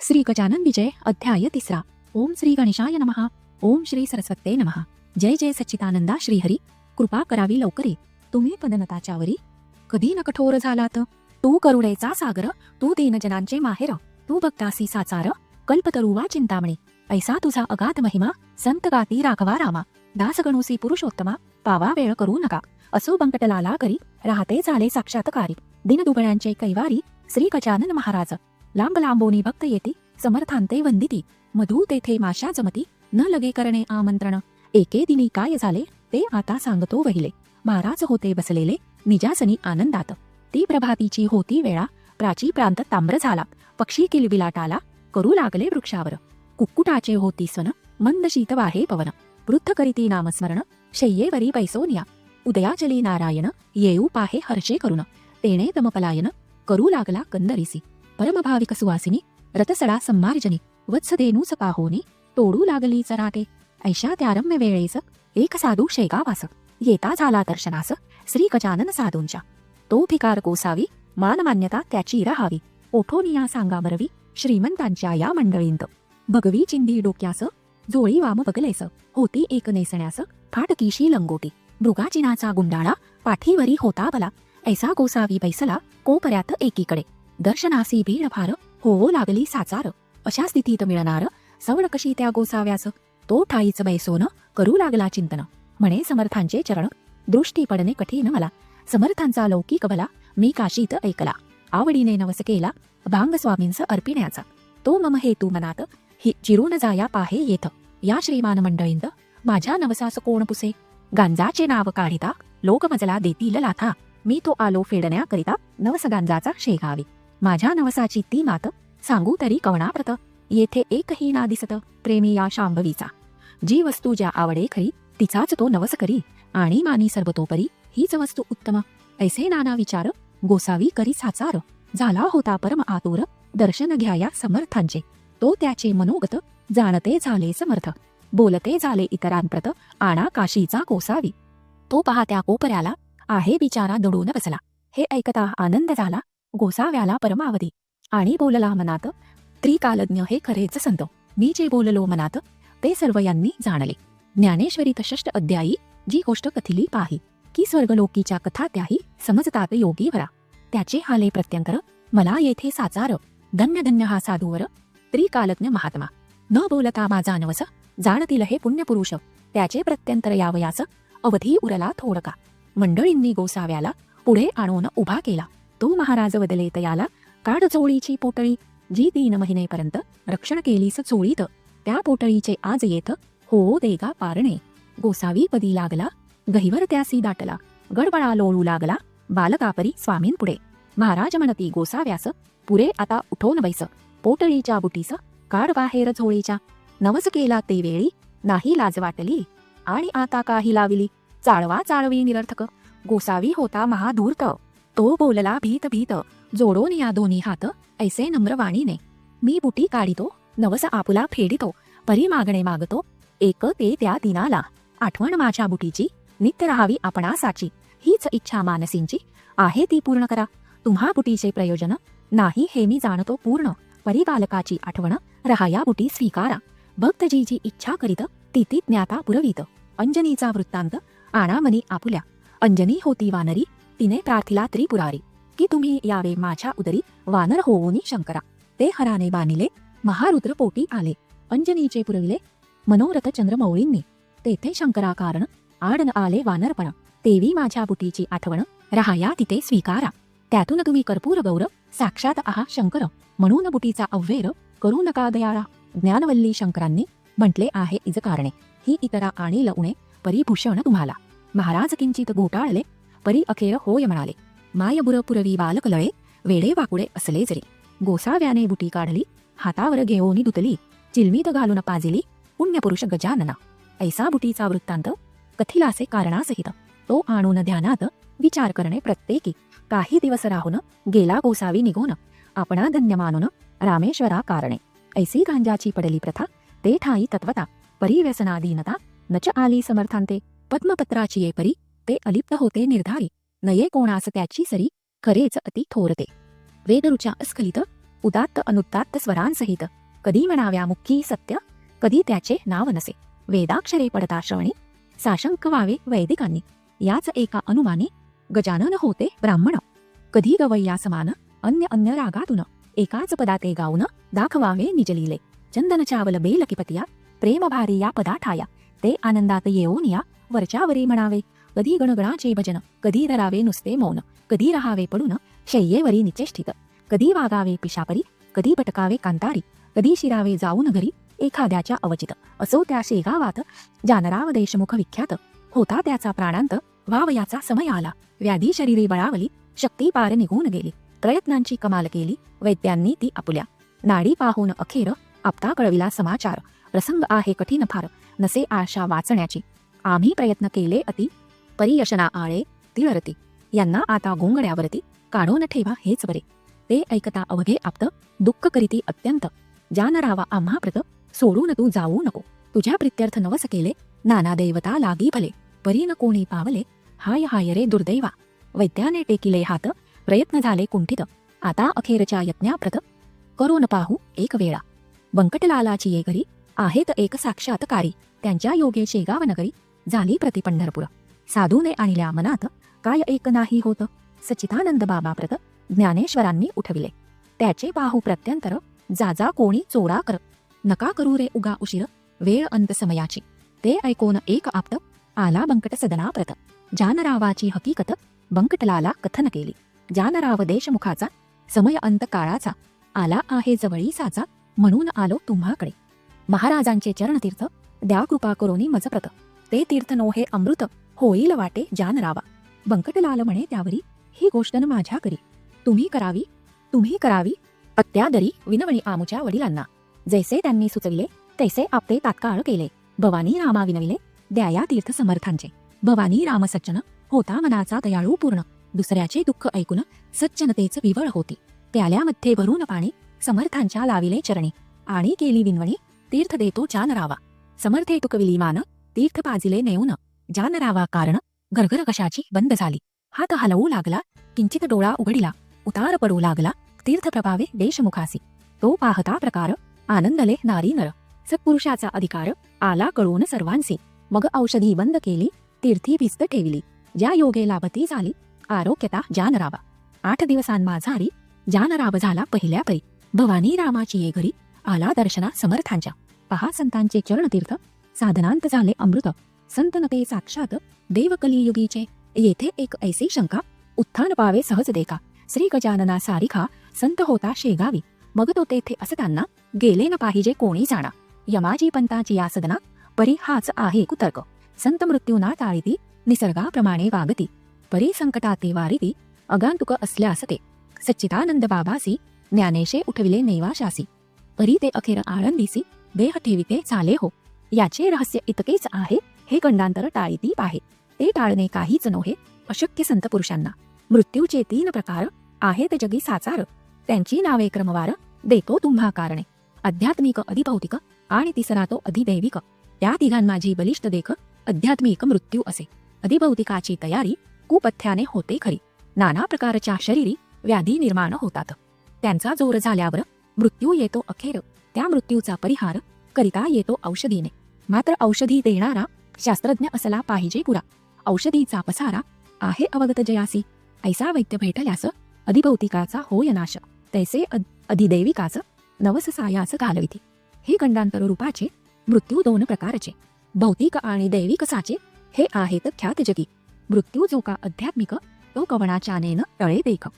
श्री गजानन विजय अध्याय तिसरा. ओम श्री गणेशाय नमः. ओम श्री सरस्वते नमः. जय जय सच्चिदानंदा श्रीहरी. कृपा करावी लवकरे. तुम्ही पदनताच्यावरी कधी न कठोर झालात? तू करुणेचा सागर तू दीनजनांचे माहेर तू भक्तासी साचार कल्पतरुवा चिंतामणी. ऐसा तुझा अगाध महिमा संत गाती राघवा रामा. दासगणुसी पुरुषोत्तमा पावा वेळ करू नका. असो बंकटलाला करी राहते झाले साक्षात्कारी. दिनदुबळ्यांचे कैवारी श्री गजानन महाराज. लांब लांबोनी भक्त येती समर्थांते वंदिती. मधू तेथे माशा जमती न लगे करणे आमंत्रण. एके दिनी काय झाले ते आता सांगतो वहिले. महाराज होते बसलेले निजासनी आनंदात. ती प्रभातीची होती वेळा प्राची प्रांत ताम्र झाला पक्षी किलबिलाटाला करू लागले वृक्षावर. कुक्कुटाचे होती स्वन मंद शीत वाहे पवन. वृद्ध करीती नामस्मरण शय्येवरी पैसोनिया उदयाचली नारायण येऊ पाहे हर्षे करून तेणे दमपलायन करू लागला कंदरिसी परमभाविक सुवासिनी रथसडा संमार्जनी वत्सदेनूच पाहोनी तोडू लागली चराटे ऐशा त्यारम्य वेळेस एक साधू शेगावास येता झाला दर्शनास श्री गजानन साधूंच्या. तो भिकार कोसावी मानमान्यता त्याची राहावी ओठोनिया सांगा बरवी श्रीमंतांच्या या मंडळींत. भगवी चिंदी डोक्यास जोळी वाम बगलेस होती एक नेसण्यास फाटकीशी लंगोटी मृगाचिनाचा गुंडाळा पाठीवरी होता बला ऐसा गोसावी बैसला कोपऱ्यात एकीकडे. दर्शनासी भीडभार होवो लागली साचार. अशा स्थितीत मिळणार सवड कशी त्या गोसाव्यास? तो ठाईच बैसोन करू लागला चिंतन. म्हणे समर्थांचे चरण. दृष्टी पडणे कठीण मला. समर्थांचा लौकिक भला मी काशीत ऐकला. आवडीने नवस केला भांग स्वामींस अर्पिण्याचा. तो मम हेतू मनात हि चिरून जाया पाहे येथ. या श्रीमान मंडळींत माझ्या नवसास कोण पुसे? गांजाचे नाव काढिता लोक मजला देतील लाथा. मी तो आलो फेडण्याकरिता नवस गांजाचा शेगावी. माझ्या नवसाची ती मात सांगू तरी कवणाप्रत. येथे एकही ना दिसत प्रेमी या शांभवीचा. जी वस्तू ज्या आवडे खरी तिचाच तो नवस करी. आणि मानी सर्वतोपरी हीच वस्तू उत्तम. ऐसे नाना विचार गोसावी करी साचार. झाला होता परम आतुर दर्शन घ्याया समर्थांचे. तो त्याचे मनोगत जाणते झाले समर्थ. बोलते झाले इतरांप्रत आणा काशीचा कोसावी तो पाहत्या कोपऱ्याला आहे बिचारा दडून बसला. हे ऐकता आनंद झाला. गोसाव्याला परमावधी. आणि बोलला मनात त्रिकालज्ञ हे खरेच संत. मी जे बोललो मनात ते सर्व यांनी जाणले. ज्ञानेश्वरी तषष्ट अध्यायी जी गोष्ट कथिली पाही की स्वर्गलोकीच्या कथा त्याही समजतात योगी वरा. त्याचे हाले प्रत्यंतर मला येथे साचार. धन्य धन्य हा साधूवर त्रिकालज्ञ महात्मा. न बोलता माझा नवस जाणतील हे पुण्यपुरुष. त्याचे प्रत्यंतर यावयास अवधी उरला थोडका. मंडळींनी गोसाव्याला पुढे आणून उभा केला. तो महाराज वदले तयाला काढ चोळीची पोटळी जी तीन महिनेपर्यंत रक्षण केलीस चोळीत त्या पोटळीचे आज येत हो देगा पारणे. गोसावी पदी लागला गहिवर त्यासी दाटला गडबडा लोळू लागला बालकापरी स्वामींपुढे. महाराज म्हणती गोसाव्यास पुरे आता उठवून बैस पोटळीच्या बुटीस काढ बाहेर झोळीच्या. नवस केला ते वेळी नाही लाज वाटली. आणि आता काही लाविली चाळवा चाळवी निरर्थक गोसावी होता महाधूर्त. तो बोलला भीत भीत. जोडून या दोन्ही हात ऐसे नम्रवाणीने. मी बुटी काढितो नवस आपुला फेडितो परी मागणे मागतो. एक ते त्या दिनाला. आठवण माझ्या बुटीची नित्य राहावी आपणासाची. हीच इच्छा मानसींची. आहे ती पूर्ण करा. तुम्हा बुटीचे प्रयोजन नाही हे मी जाणतो पूर्ण. परिबालकाची आठवण रहाया बुटी स्वीकारा. भक्तजी जी इच्छा करीत ती ती ज्ञाता पुरवीत. अंजनीचा वृत्तांत आणामनी आपुल्या. अंजनी होती वानरी तिने प्रार्थिला त्रिपुरारी. की तुम्ही यावे माझ्या उदरी वानर होऊनी शंकरा. ते हराने बानिले महारुद्र पोटी आले. अंजनीचे पुरविले मनोरथ चंद्रमौळींनी. तेथे शंकरा कारण आडन आले वानरपण. तेवी माझ्या बुटीची आठवण राहाया तिथे स्वीकारा. त्यातून तुम्ही कर्पूर गौर साक्षात आहा शंकर. म्हणून बुटीचा अव्वेर करू नका दयाळा. ज्ञानवल्ली शंकरांनी म्हटले आहे इज कारणे ही इतरा आणि लवणे परिभूषण तुम्हाला. महाराज किंचित घोटाळले परी अखेर होय म्हणाले. मायबुर पुरवी बालक लळे वेडे वाकुडे असले जरी. गोसाव्याने बुटी काढली हातावर घेऊनी दुतली चिलमीत घालून पाजिली पुण्यपुरुष गजानना. ऐसा बुटीचा वृत्तांत कथिलासे कारणासहित. तो आणून ध्यानात विचार करणे प्रत्येकी. काही दिवस राहून गेला गोसावी निघून. आपणा धन्य मानून रामेश्वरा कारणे. ऐसी गांजाची पडली प्रथा ते ठाई तत्वता. परिव्यसनाधीनता नच आली समर्थांते. पद्मपत्राची ये परी ते अलिप्त होते निर्धारी. नये कोणास त्याची सरी खरेच अति थोरते. वेदरुच्या अस्खलित उदात्त अनुदात्त स्वरांसहित. कधी म्हणाव्या मुखी सत्य? कधी त्याचे नाव नसे. वेदाक्षरे पडता श्रवणे. साशंक व्हावे वैदिकांनी. याच एका अनुमाने गजानन होते ब्राह्मण. कधी गवय्या समान अन्य अन्य रागातून. एकाच पदाते गाऊन दाखवावे निजलिले चंदन चावल बेलकिपतिया प्रेम भारी या पदाठाया. ते आनंदात येऊन या वरच्यावरी म्हणावे. कधी गणगणाचे भजन कधी धरावे नुसते मौन कधी रहावे पडून शय्येवरी निचेष्टित कधी वागावे पिशापरी कधी पटकावे कांतारी कधी शिरावे जाऊन घरी एखाद्याच्या अवचित. असो त्या शेगावात जानराव देशमुख विख्यात. होता त्याचा प्राणांत वावयाचा समय आला. व्याधी शरीरे बळावली शक्ती पार निघून गेली. प्रयत्नांची कमाल केली वैद्यांनी ती आपुल्या. नाडी पाहून अखेर आपता कळविला समाचार. प्रसंग आहे कठीण फार नसे आशा वाचण्याची. आम्ही प्रयत्न केले अति परियशना आळे तिळरती. यांना आता गोंगड्यावरती काढून ठेवा हेच बरे. ते ऐकता अवघे आप्त दुःख करीती अत्यंत. जानरावा आम्हा प्रत सोडून तू जाऊ नको. तुझ्या प्रित्यर्थ नवस केले नाना देवता लागी भले. परी न कोणी पावले हाय हाय रे दुर्दैवा. वैद्याने टेकिले हात प्रयत्न झाले कुंठित. आता अखेरच्या यज्ञाप्रत करून पाहू एक वेळा. बंकटलालाची ये घरी आहेत एक साक्षात्कारी. त्यांच्या योगे शेगाव नगरी झाली प्रति पंढरपूर. साधूने आणल्या मनात काय एक नाही होत. सचितानंद बाबा प्रत ज्ञानेश्वरांनी उठविले. त्याचे पाहू प्रत्यंतर जाजा कोणी चोरा कर. नका करू रे उगा उशीर. वेळ अंत समयाची. ते ऐकून एक आप्त आला बंकट सदना प्रत जानरावाची हकीकत बंकटलाला कथन केली. जानराव देशमुखाचा समय अंत काळाचा आला आहे जवळी साचा म्हणून आलो तुम्हाकडे. महाराजांचे चरणतीर्थ द्या कृपा करोनी मजप्रत. ते तीर्थ नोहे अमृत होईल वाटे जानरावा बंकटलाल म्हणे त्यावरी ही गोष्ट न माझ्या करी. तुम्ही करावी तुम्ही करावी. अत्यादरी विनवणी आमुच्या वडिलांना. जैसे त्यांनी सुचविले तैसे आपले तात्काळ केले. भवानी रामा विनविले द्याया तीर्थ समर्थांचे. भवानी राम होता मनाचा दयाळू पूर्ण. दुसऱ्याचे दुःख ऐकून सज्जनतेच विवळ होती. प्याल्यामध्ये भरून पाणी समर्थांच्या लाविले चरणी. आणि केली विनवणी तीर्थ देतो जान रावा. समर्थे तुकविली मान तीर्थ पाजिले नेऊन. जानरावा कारण घरघर कशाची बंद झाली. हात हलवू लागला किंचित डोळा उघडिला उतार पडू लागला तीर्थ प्रभावे देशमुखासी. तो पाहता प्रकार आनंदले नारी नर. सत्पुरुषाचा अधिकार आला कळून सर्वांसी. मग औषधी बंद केली तीर्थी भिस्त ठेवली. ज्या योगे लाभती झाली आरोग्यता जानरावा. आठ दिवसांमाझारी जानराव झाला पहिल्या परी भवानी रामाची ये घरी आला दर्शना समर्थांच्या. पहा संतांचे चरणतीर्थ साधनांत झाले अमृत. संतनते साक्षात देवकलियुगीचे. येथे एक ऐसी शंका उत्थान पावे सहज देखा. श्री गजानना सारिखा संत होता शेगावी. मग तो तेथे असताना गेले न पाहिजे कोणी जाणा. यमाजी पंताची या सदना परी हाच आहे कुतर्क. संत मृत्यूना टाळीती निसर्गाप्रमाणे वागती. परी संकटाते वारिती अगांतुक असल्यास ते. सच्चिदानंद बाबासी ज्ञानेशे उठविले नेवाशासी. परी ते अखेर आळंदीसी देह ठेविते चाले हो. याचे रहस्य इतकेच आहे हे गंडांतर टाळीदीप आहे ते टाळणे काहीच नव्हे. अशक्य संत पुरुषांना. मृत्यूचे तीन प्रकार आहेत जगी साचार. त्यांची नावे क्रमवार. देतो तुम्हा कारणे. आध्यात्मिक अधिभौतिक आणि तिसरा तो अधिदैविक. त्या तिघांमाझी बलिष्ठ देख आध्यात्मिक मृत्यू असे. अधिभौतिकाची तयारी कुपथ्याने होते खरी. नाना प्रकारच्या शरीरी व्याधी निर्माण होतात. त्यांचा जोर झाल्यावर मृत्यू येतो अखेर. त्या मृत्यूचा परिहार करिता येतो औषधीने. मात्र औषधी देणारा शास्त्रज्ञ असला पाहिजे पुरा. औषधीचा पसारा आहे अवगत जयासी. ऐसा वैद्य भेटल्यास अधिभौतिकाचा होय नाश. तैसे अधिदैविकाच नवससायास घालविती हे गंडांतर रूपाचे मृत्यू दोन प्रकारचे. भौतिक आणि दैविक साचे हे आहेत ख्यात जगी. मृत्यू जो का आध्यात्मिक तो कवणाच्यानेन तळे देख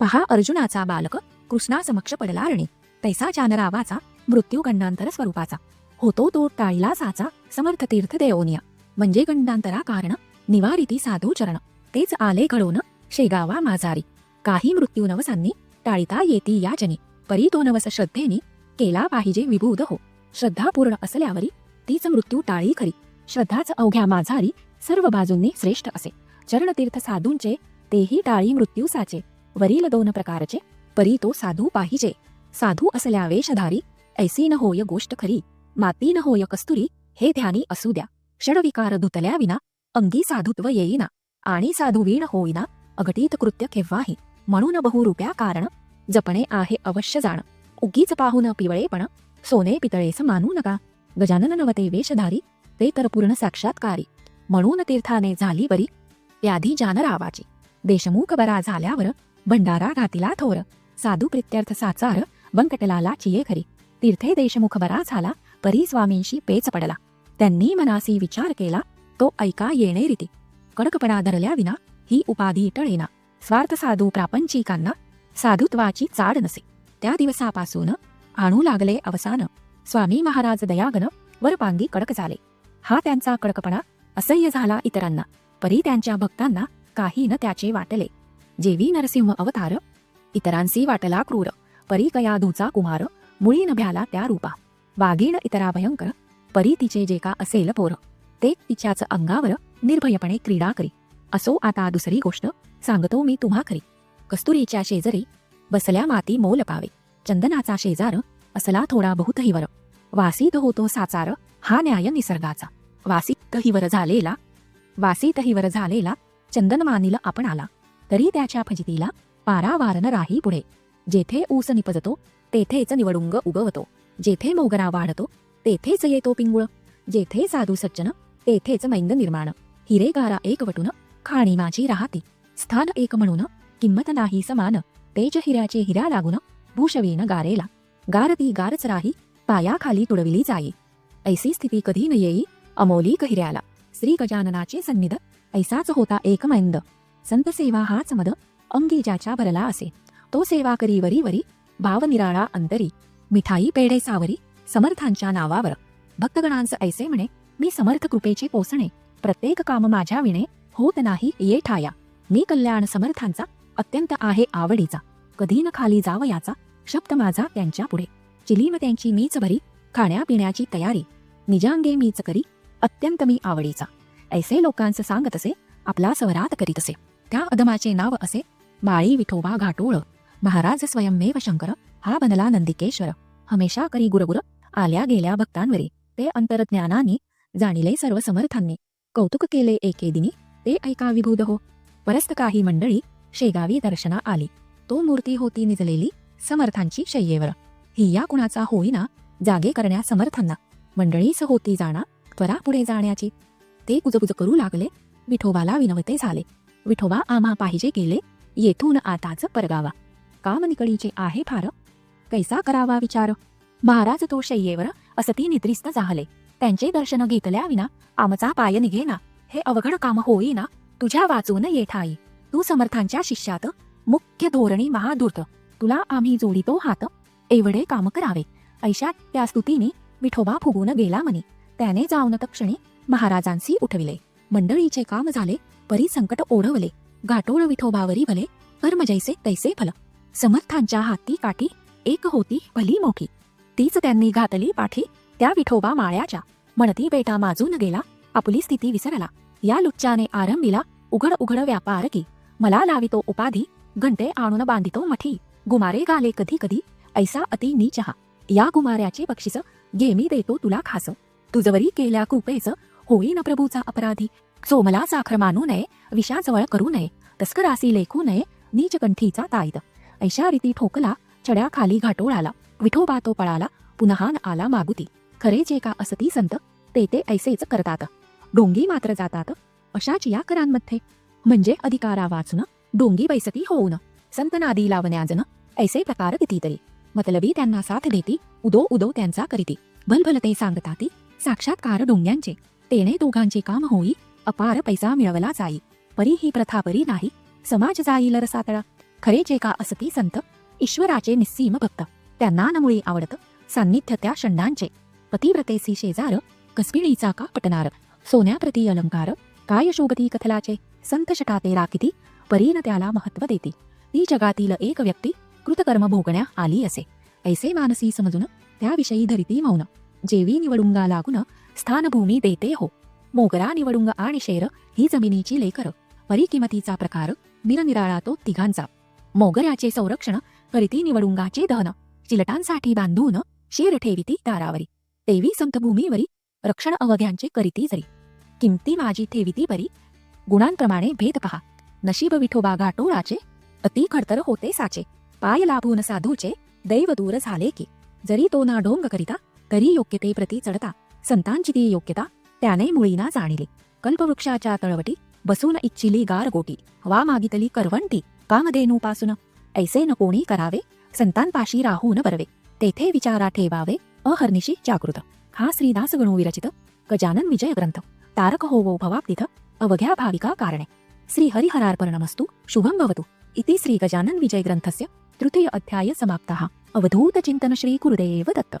पहा अर्जुनाचा बालक कृष्णासमक्ष पडला रणे तैसा चानरावाचा मृत्यू गंडांतर स्वरूपाचा होतो तो टाळीला साचा समर्थ तीर्थ देवोनिया म्हणजे गंडांतरा कारण निवारिती साधू चरण. तेच आले घडून शेगावा माझारी काही मृत्यू नवसांनी येती या जनी परी तो नवस श्रद्धेनी केला पाहिजे विभूद हो. श्रद्धा पूर्ण असल्यावरी तीच मृत्यू टाळी खरी. श्रद्धाच अवघ्या माझारी सर्व बाजूंनी श्रेष्ठ असे. चरणतीर्थ साधूंचे तेही टाळी मृत्यू साचे. वरील दोन प्रकारचे परी तो साधू पाहिजे. साधू असल्या वेशधारी ऐसी न होय गोष्ट खरी. माती न होय कस्तुरी हे ध्यानी असू द्या. षडविकार धुतल्याविना अंगी साधुत्व येईना आणि साधुवीण होईना अघटित कृत्य केव्हाही. म्हणून बहुरूप्या कारण जपणे आहे अवश्य जाण. उगीच पाहून पिवळेपण सोने पितळेस मानू नका. गजानन नवते वेशधारी ते तर पूर्ण साक्षात्कारी. म्हणून तीर्थाने झाली बरी व्याधी जानरावाची. देशमुख बरा झाल्यावर भंडारा घातिला थोर. साधू प्रित्यर्थ साचार बंकटलाला चिये खरी तीर्थे देशमुख बरा झाला परी स्वामींशी पेच पडला. त्यांनी मनासी विचार केला तो ऐका येणे रीती कडकपणा धरल्या विना ही उपाधी टळेना स्वार्थ साधू प्रापंचिकांना साधुत्वाची चाड नसे त्या दिवसापासून आणू लागले अवसान. स्वामी महाराज दयागन वरपांगी कडक झाले. हा त्यांचा कडकपणा असह्य झाला इतरांना. परी त्यांच्या भक्तांना काही न त्याचे वाटले. जेवी नरसिंह अवतार इतरांसी वाटला क्रूर. परी कया धुचा कुमार मुळी नभ्याला त्या रूपा. वाघीण इतरा भयंकर परी तिचे जे का असेल पोर ते तिच्याच अंगावर निर्भयपणे क्रीडा करी. असो आता दुसरी गोष्ट सांगतो मी तुम्हा खरी. कस्तुरीच्या शेजारी बसल्या माती मोल पावे. चंदनाचा शेजार असला थोडा बहुत हिवर वासीत होतो साचार हा न्याय निसर्गाचा. वासीत हिवर झालेला वासीत हिवर झालेला चंदन मानिल आपण आला तरी त्याच्या फजितीला पारावार न राही पुढे. जेथे ऊस निपजतो तेथेच निवडुंग उगवतो. जेथे मोगरा वाढतो तेथेच येतो पिंगुळ जेथे साधू सज्जन तेथेच मैंद निर्माण. हिरेगारा एक वटून खाणी माझी राहती. स्थान एक म्हणून किंमत नाही समान. तेज हिऱ्याचे हिरा लागून भूषवेन गारेला. गारती गारच राही पायाखाली तुडविली जाई. ऐसी स्थिती कधी न येई अमोलिक हिऱ्याला. श्री गजाननाचे सन्निध ऐसाच होता एक मैंद. संत सेवा हाच मद अंगी ज्याच्या भरला असे. तो सेवा करी वरी वरी भाव निराळा अंतरी. मिठाई पेढे सावरी समर्थांच्या नावावर. भक्तगणांचं ऐसे म्हणे मी समर्थ कृपेचे पोसणे प्रत्येक काम माझ्या विणे होत नाही ये ठाया. मी कल्याण समर्थांचा अत्यंत आहे आवडीचा. कधी न खाली जावयाचा शब्द माझा त्यांच्या पुढे. चिलीम त्यांची मीच भरी खाण्यापिण्याची तयारी. निजांगे मीच करी अत्यंत मी आवडीचा. ऐसे लोकांचं सांगत असे आपला स्वरात करीत असे. त्या अदमाचे नाव असे माळी विठोबा घाटोळ. महाराज स्वयंमेव शंकर हा बनला नंदिकेश्वर. हमेशा करी गुरगुर आल्या गेल्या भक्तांवरी. ते अंतरज्ञानाने जाणिले सर्व समर्थांनी. कौतुक केले एके दिनी. ते ऐका विभूद हो. परस्त काही मंडळी शेगावी दर्शना आली. तो मूर्ती होती निजलेली समर्थांची शय्येवर. ही या कुणाचा होईना जागे करण्या समर्थांना. मंडळीच होती जाणा त्वरा पुढे जाण्याची. ते कुजबुज करू लागले. विठोबाला विनवते झाले. विठोबा आम्हा पाहिजे गेले. येथून आताच परगावा. काम निकडीचे आहे फार. कैसा करावा विचार? महाराज तो शय्येवर असती निद्रिस्त जाहले त्यांचे दर्शन घेतल्या विना आमचा पाय निघेना. हे अवघड काम होईना. तुझ्या वाचून येठाई तू समर्थांच्या शिष्यात मुख्य धोरणी महाधूर्त. तुला आम्ही जोडितो हात. एवढे काम करावे. ऐशात त्या स्तुतीने विठोबा फुगून गेला म्हणे. त्याने जाऊन तक्षणी महाराजांशी उठविले. मंडळीचे काम झाले. परी संकट ओढवले. गाठोळ विठोबावरी भले. कर्म जैसे तैसे फल. समर्थांच्या हाती काठी एक होती भली मोठी. तीच त्यांनी घातली पाठी त्या विठोबा माळ्याच्या. म्हणती बेटा माजून गेला आपली स्थिती विसरला. या लुच्चाने आरंभीला उघड उघड व्यापार की मला लावितो उपाधी घंटे आणून बांधितो मठी गुमारे गाले कधी कधी ऐसा अति नीचहा. या गुमाऱ्याचे बक्षीस गेमी देतो तुला खास. तुझवरी केल्या कृपेच होईन प्रभूचा अपराधी. सोमला साखर मानू नये विषाजवळ करू नये तस्करासी लेखू नये नीचकंठीचा ताईत. ऐशा रीती ठोकला चढ्याखाली घाटोळाला. विठोबा तो पळाला पुन्हा न आला मागुती. खरे जे का असती संत ते ते ऐसेच करतात. डोंगी मात्र जातात. अशाच या करांमध्ये. म्हणजे अधिकारा वाचून डोंगी बैसती होऊन. संत नादी लावण्याजन ऐसे प्रकार कितीतरी मतलबी त्यांना साथ देती उदो उदो त्यांचा करीती. भलभल ते सांगताती साक्षात्कार डोंग्यांचे. तेने दोघांचे काम होई अपार पैसा मिळवला जाई. परी ही प्रथा परी नाही समाज जाईल रसातळा खरे जे का असती संत ईश्वराचे निस्सीम भक्त. त्यांना नमुळी आवडत सान्निध्य त्या षंडांचे पतिव्रतेसी शेजार कसबिळीचा का पटणार सोन्याप्रती अलंकार काय शोभती कथलाचे? संत शटाते राखिती परीन त्याला महत्त्व देती. ती जगातील एक व्यक्ती कृतकर्म भोगण्या आली असे. ऐसे मानसी समजून त्याविषयी धरिती मौन. जेवी निवडुंगा लागून स्थानभूमी देते हो. मोगरा निवडुंग आणि शेर ही जमिनीची लेकर. परी किमतीचा प्रकार निरनिराळा तो तिघांचा. मोगऱ्याचे संरक्षण करीती निवडुंगाचे दहन चिलटांसाठी बांधून शिर ठेविती दारावरी. तेवी संतभूमीवरी रक्षण अवघ्यांचे करीती जरी. किमती माझी ठेविती बरी. गुणांप्रमाणे भेद पहा. नशीब विठोबा घाटोळाचे अति खडतर होते साचे. पाय लाभून साधूचे दैव दूर झाले की. जरी तो ना ढोंग करिता तरी योग्यते प्रती चढता. संतांची ती योग्यता त्याने मुळीना जाणिली. कल्पवृक्षाच्या तळवटी बसून इच्छिली गार गोटी वा मागितली करवंटी. कामधेनूपासून ऐसे न कोणी करावे? संतांपाशी राहून बरवे. तेथे विचारा ठेवावे अहर्निशी जागृत. हा श्रीदास गणू विरचित. गजानन विजय ग्रंथ. तारक होवो भवाब्दिथ. अवघ्या भाविका कारणे. श्री हरिहरार्पणमस्तु शुभं भवतु. इति श्री गजानन विजय ग्रंथस्य तृतीय अध्याय समाप्तः. अवधूत चिंतन श्री गुरुदेव दत्त.